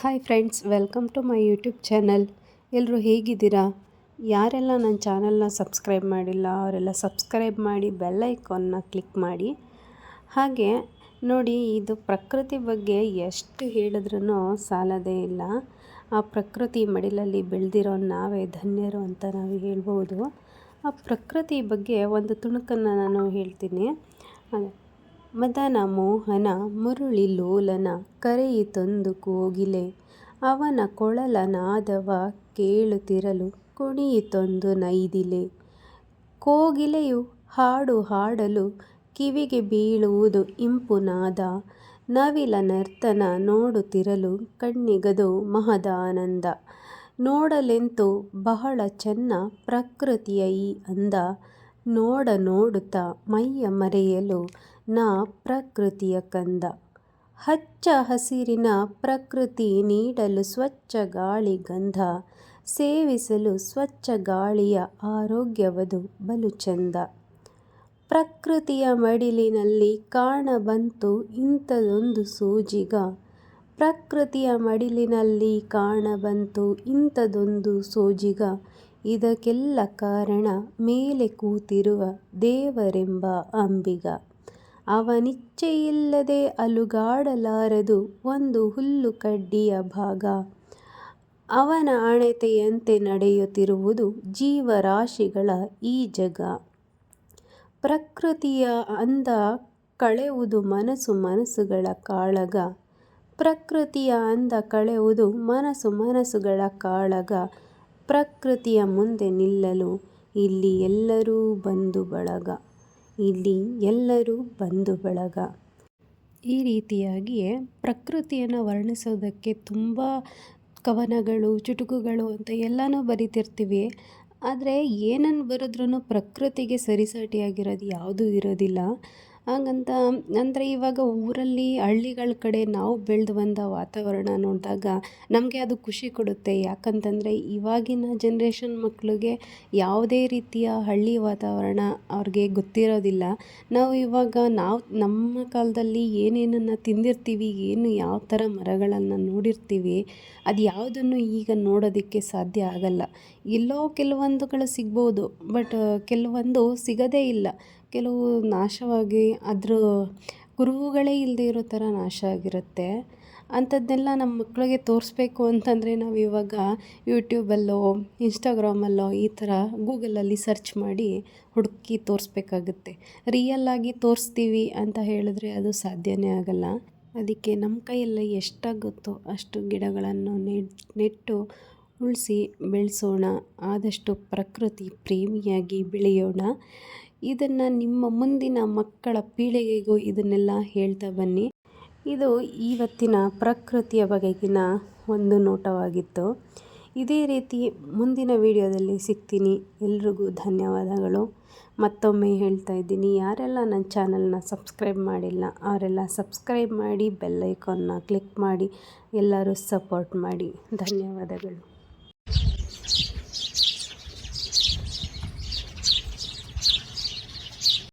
Hi friends welcome to my YouTube channel ಎಲ್ಲರೂ ಹೇಗಿದ್ದೀರಾ? ಯಾರೆಲ್ಲ ನನ್ನ ಚಾನಲ್ನ ಸಬ್ಸ್ಕ್ರೈಬ್ ಮಾಡಿಲ್ಲ, ಅವರೆಲ್ಲ ಸಬ್ಸ್ಕ್ರೈಬ್ ಮಾಡಿ ಬೆಲ್ ಐಕಾನ್ನ ಕ್ಲಿಕ್ ಮಾಡಿ. ಹಾಗೆ, ನೋಡಿ, ಇದು ಪ್ರಕೃತಿ ಬಗ್ಗೆ ಎಷ್ಟು ಹೇಳಿದ್ರೂ ಸಾಲದೇ ಇಲ್ಲ. ಆ ಪ್ರಕೃತಿ ಮಡಿಲಲ್ಲಿ ಬೆಳೆದಿರೋ ನಾವೇ ಧನ್ಯರು ಅಂತ ನಾವು ಹೇಳ್ಬೋದು. ಆ ಪ್ರಕೃತಿ ಬಗ್ಗೆ ಒಂದು ತುಣುಕನ್ನು ನಾನು ಹೇಳ್ತೀನಿ. ಮದನ ಮೋಹನ ಮುರುಳಿ ಲೋಲನ ಕರೆಯಿತೊಂದು ಕೋಗಿಲೆ. ಅವನ ಕೊಳಲ ನಾದವ ಕೇಳುತ್ತಿರಲು ಕುಣಿಯಿತೊಂದು ನೈದಿಲೆ. ಕೋಗಿಲೆಯು ಹಾಡು ಹಾಡಲು ಕಿವಿಗೆ ಬೀಳುವುದು ಇಂಪುನಾದ ನವಿಲ ನರ್ತನ ನೋಡುತ್ತಿರಲು ಕಣ್ಣಿಗದು ಮಹದಾನಂದ. ನೋಡಲೆಂತು ಬಹಳ ಚೆನ್ನ ಪ್ರಕೃತಿಯ ಈ ಅಂದ. ನೋಡ ನೋಡುತ್ತ ಮೈಯ ಮರೆಯಲು ನಾ ಪ್ರಕೃತಿಯ ಕಂದ. ಹಚ್ಚ ಹಸಿರಿನ ಪ್ರಕೃತಿ ನೀಡಲು ಸ್ವಚ್ಛ ಗಾಳಿ ಗಂಧ. ಸೇವಿಸಲು ಸ್ವಚ್ಛ ಗಾಳಿಯ ಆರೋಗ್ಯವದು ಬಲು ಚಂದ. ಪ್ರಕೃತಿಯ ಮಡಿಲಿನಲ್ಲಿ ಕಾಣಬಂತು ಇಂಥದೊಂದು ಸೂಜಿಗ. ಪ್ರಕೃತಿಯ ಮಡಿಲಿನಲ್ಲಿ ಕಾಣಬಂತು ಇಂಥದೊಂದು ಸೋಜಿಗ. ಇದಕ್ಕೆಲ್ಲ ಕಾರಣ ಮೇಲೆ ಕೂತಿರುವ ದೇವರೆಂಬ ಅಂಬಿಗ. ಅವನಿಚ್ಛೆಯಿಲ್ಲದೆ ಅಲುಗಾಡಲಾರದು ಒಂದು ಹುಲ್ಲು ಕಡ್ಡಿಯ ಭಾಗ. ಅವನ ಅಣತೆಯಂತೆ ನಡೆಯುತ್ತಿರುವುದು ಜೀವರಾಶಿಗಳ ಈ ಜಗ. ಪ್ರಕೃತಿಯ ಅಂದ ಕಳೆವುದು ಮನಸ್ಸು ಮನಸ್ಸುಗಳ ಕಾಳಗ. ಪ್ರಕೃತಿಯ ಅಂದ ಕಳೆವುದು ಮನಸ್ಸು ಮನಸ್ಸುಗಳ ಕಾಳಗ. ಪ್ರಕೃತಿಯ ಮುಂದೆ ನಿಲ್ಲಲು ಇಲ್ಲಿ ಎಲ್ಲರೂ ಬಂದು ಬಳಗ. ಇಲ್ಲಿ ಎಲ್ಲರೂ ಬಂಧು ಬಳಗ. ಈ ರೀತಿಯಾಗಿಯೇ ಪ್ರಕೃತಿಯನ್ನು ವರ್ಣಿಸೋದಕ್ಕೆ ತುಂಬ ಕವನಗಳು, ಚುಟುಕುಗಳು ಅಂತ ಎಲ್ಲನೂ ಬರಿತಿರ್ತೀವಿ. ಆದರೆ ಏನನ್ನು ಬರೆದ್ರೂ ಪ್ರಕೃತಿಗೆ ಸರಿಸಾಟಿಯಾಗಿರೋದು ಯಾವುದೂ ಇರೋದಿಲ್ಲ. ಹಾಗಂತ ಅಂದರೆ ಇವಾಗ ಊರಲ್ಲಿ ಹಳ್ಳಿಗಳ ಕಡೆ ನಾವು ಬೆಳೆದು ಬಂದ ವಾತಾವರಣ ನೋಡಿದಾಗ ನಮಗೆ ಅದು ಖುಷಿ ಕೊಡುತ್ತೆ. ಯಾಕಂತಂದರೆ ಇವಾಗಿನ ಜನ್ರೇಷನ್ ಮಕ್ಕಳಿಗೆ ಯಾವುದೇ ರೀತಿಯ ಹಳ್ಳಿ ವಾತಾವರಣ ಅವ್ರಿಗೆ ಗೊತ್ತಿರೋದಿಲ್ಲ. ನಾವು ಇವಾಗ ನಾವು ನಮ್ಮ ಕಾಲದಲ್ಲಿ ಏನೇನನ್ನು ತಿಂದಿರ್ತೀವಿ, ಏನು ಯಾವ ಥರ ಮರಗಳನ್ನು ನೋಡಿರ್ತೀವಿ, ಅದು ಯಾವುದನ್ನು ಈಗ ನೋಡೋದಕ್ಕೆ ಸಾಧ್ಯ ಆಗಲ್ಲ. ಎಲ್ಲೋ ಕೆಲವೊಂದುಗಳು ಸಿಗ್ಬೋದು, ಬಟ್, ಕೆಲವೊಂದು ಸಿಗೋದೇ ಇಲ್ಲ. ಕೆಲವು ನಾಶವಾಗಿ ಅದ್ರ ಕುರುಹುಗಳೇ ಇಲ್ಲದೆ ಇರೋ ಥರ ನಾಶ ಆಗಿರುತ್ತೆ. ಅಂಥದ್ದೆಲ್ಲ ನಮ್ಮ ಮಕ್ಕಳಿಗೆ ತೋರಿಸ್ಬೇಕು ಅಂತಂದರೆ ನಾವು ಇವಾಗ ಯೂಟ್ಯೂಬಲ್ಲೋ, ಇನ್ಸ್ಟಾಗ್ರಾಮಲ್ಲೋ ಈ ಥರ ಗೂಗಲಲ್ಲಿ ಸರ್ಚ್ ಮಾಡಿ ಹುಡುಕಿ ತೋರಿಸ್ಬೇಕಾಗುತ್ತೆ. ರಿಯಲ್ಲಾಗಿ ತೋರಿಸ್ತೀವಿ ಅಂತ ಹೇಳಿದ್ರೆ ಅದು ಸಾಧ್ಯವೇ ಆಗಲ್ಲ. ಅದಕ್ಕೆ ನಮ್ಮ ಕೈಯಲ್ಲಿ ಎಷ್ಟಾಗುತ್ತೋ ಅಷ್ಟು ಗಿಡಗಳನ್ನು ನೆಟ್ಟು ಉಳಿಸಿ ಬೆಳೆಸೋಣ. ಆದಷ್ಟು ಪ್ರಕೃತಿ ಪ್ರೇಮಿಯಾಗಿ ಬೆಳೆಯೋಣ. ಇದನ್ನು ನಿಮ್ಮ ಮುಂದಿನ ಮಕ್ಕಳ ಪೀಳಿಗೆಗೂ ಇದನ್ನೆಲ್ಲ ಹೇಳ್ತಾ ಬನ್ನಿ. ಇದು ಇವತ್ತಿನ ಪ್ರಕೃತಿಯ ಬಗೆಗಿನ ಒಂದು ನೋಟವಾಗಿತ್ತು. ಇದೇ ರೀತಿ ಮುಂದಿನ ವಿಡಿಯೋದಲ್ಲಿ ಸಿಗ್ತೀನಿ. ಎಲ್ರಿಗೂ ಧನ್ಯವಾದಗಳು. ಮತ್ತೊಮ್ಮೆ ಹೇಳ್ತಾ ಇದ್ದೀನಿ, ಯಾರೆಲ್ಲ ನನ್ನ ಚಾನಲ್ನ ಸಬ್ಸ್ಕ್ರೈಬ್ ಮಾಡಿಲ್ಲ, ಅವರೆಲ್ಲ ಸಬ್ಸ್ಕ್ರೈಬ್ ಮಾಡಿ ಬೆಲ್ಲೈಕಾನ್ನ ಕ್ಲಿಕ್ ಮಾಡಿ, ಎಲ್ಲರೂ ಸಪೋರ್ಟ್ ಮಾಡಿ. ಧನ್ಯವಾದಗಳು.